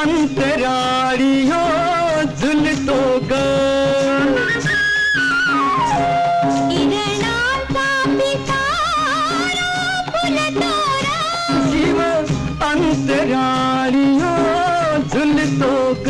अंतराळी हो झुलतो ग. किरणांचा पिसारा फुलतोरा जीव अंतराळी हो झुलतो ग.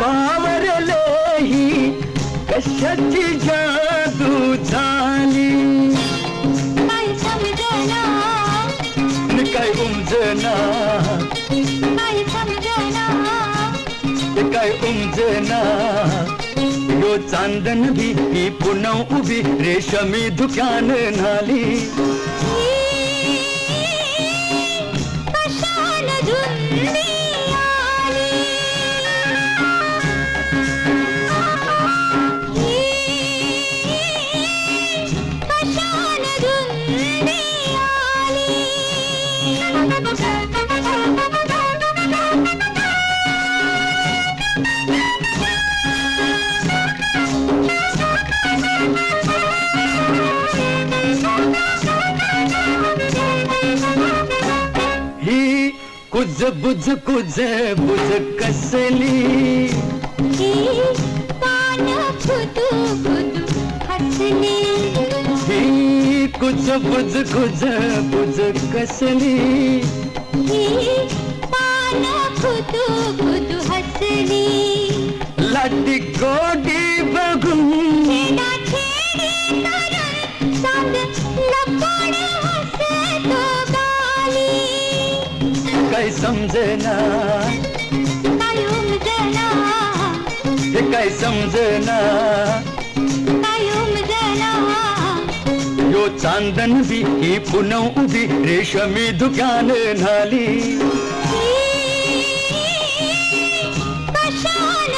पावरले ही कशाची जादू झाली उमजना काय समजना काय उमजना। यो चांदन भी ही पुनव उभी रेशमी दुकान न्हाली कुज बुज कुज बुज कसली। ही पान खुदू खुदू हसली। कुज बुज कुज बुज कसली। पान खुदू खुदू हसली। लाटी गोडी बघून काय समजना? हे काय समजना? यो चांदन भी ही पुनव उभी रेशमी दुकान कशान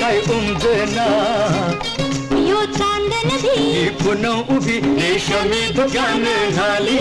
काय उमजना यो चांदन भी ही पुन्हा उभी रेशमी दुकान झाली